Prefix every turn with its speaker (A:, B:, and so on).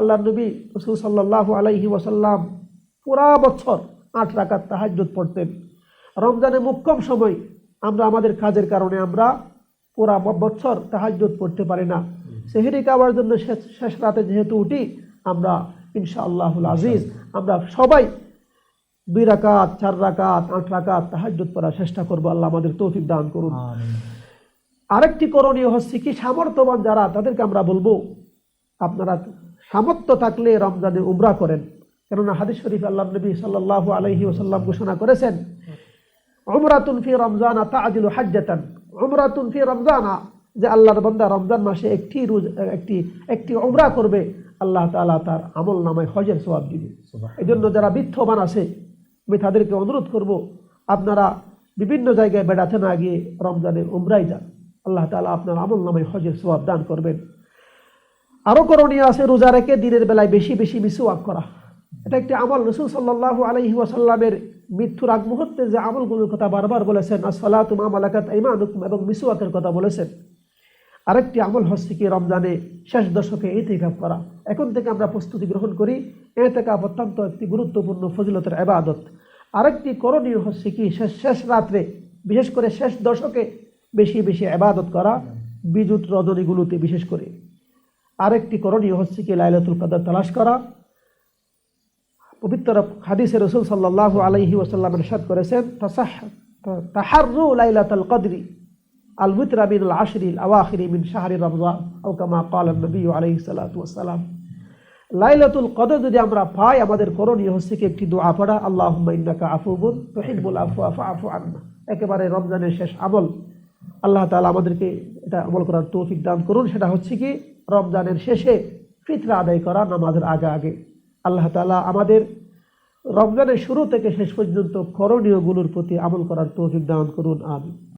A: আল্লাহ নবী রসুল সাল্লাহ আলাইহি ওয়াসাল্লাম পুরা বছর আট রাকাত তাহাজ্জুদ পড়তেন। রমজানে মুখ্যম সময় আমরা আমাদের কাজের কারণে আমরা পুরা বছর তাহাজ্জুদ পড়তে পারি না। সেহেরি খাওয়ার জন্য শেষ শেষ রাতে যেহেতু উঠি আমরা ইনশা আল্লাহুল আজিজ আমরা সবাই দুই রাকাত চার রাকাত আট রাকাত তাহাজ্জুদ পড়ার চেষ্টা করব। আল্লাহ আমাদের তৌফিক দান করুন। আরেকটি করণীয় হচ্ছে কি? সামর্থ্যবান যারা তাদেরকে আমরা বলব আপনারা সামর্থ্য থাকলে রমজানে উমরা করেন। কেননা হাদিস শরীফ আল্লাহ নবী সাল্লাহ আলহি ওসাল্লাম ঘোষণা করেছেন উমরাতুন ফি রমজানা তাজিলু হাজ্জাতান। উমরাতুন ফি রমজানা যে আল্লাহর বান্দা রমজান মাসে একটি রোজ একটি একটি উমরা করবে আল্লাহ তাআলা তার আমল নামায় হজের সওয়াব দিবে। এই জন্য যারা বিত্তবান আছে আমি তাদেরকে অনুরোধ করব আপনারা বিভিন্ন জায়গায় বেড়াতে না গিয়ে রমজানে উমরাই যান। আল্লাহ তাআলা আপনার আমল নামায় হজের সওয়াব দান করবেন। আরও করণীয় আছে রোজা রেখে দিনের বেলায় বেশি বেশি মিসওয়াক করা। এটা একটি আমল। রসুল সাল্লাহ আলহি ওয়াসাল্লামের মৃত্যুর আগ মুহূর্তে যে আমলগুলোর কথা বারবার বলেছেন আসসালাতুম আমালাকাত ইমানুকুম এবং মিসওয়াকের কথা বলেছেন, আরেকটি আমল হচ্ছে কি রমজানে শেষ দশকে এতেকাপ করা। এখন থেকে আমরা প্রস্তুতি গ্রহণ করি এতেকাপ অত্যন্ত একটি গুরুত্বপূর্ণ ফজিলতের আবাদত আরেকটি করণীয় হচ্ছে কি শেষ শেষ রাত্রে, বিশেষ করে শেষ দশকে বেশি বেশি আবাদত করা, বিদ্যুৎ রজনীগুলোতে বিশেষ করে। আরেকটি করণীয় হচ্ছে কি লাইলাতুল কদর তালাশ করা। পবিত্র হাদিসে রসুল সাল্লাহ আলাইহি ওসাল্লাম ইরশাদ করেছেন তাহারু লাইলাতুল কদরি আল মিন আশরিল আওয়াখিরি মিন শাহরি রমজান আও কামা নবী সাল্লাতু ওয়াসালাম। লাইলাতুল কদর যদি আমরা পাই, আমাদের করণীয় হচ্ছে কি একটি দোয়া পড়া, আল্লাহুম্মা ইন্নাকা আফুবুন তুহিব্বুল আফওয়া ফাআফু আন্না একেবারে রমজানের শেষ আমল। আল্লাহ তালা আমাদেরকে এটা আমল করার তৌফিক দান করুন। সেটা হচ্ছে কি, রমজানের শেষে ফিতরা আদায় করা নামাজের আগে আগে। আল্লাহ তালা আমাদের রমজানের শুরু থেকে শেষ পর্যন্ত করণীয়গুলোর প্রতি আমল করার তৌফিক দান করুন। আমিন।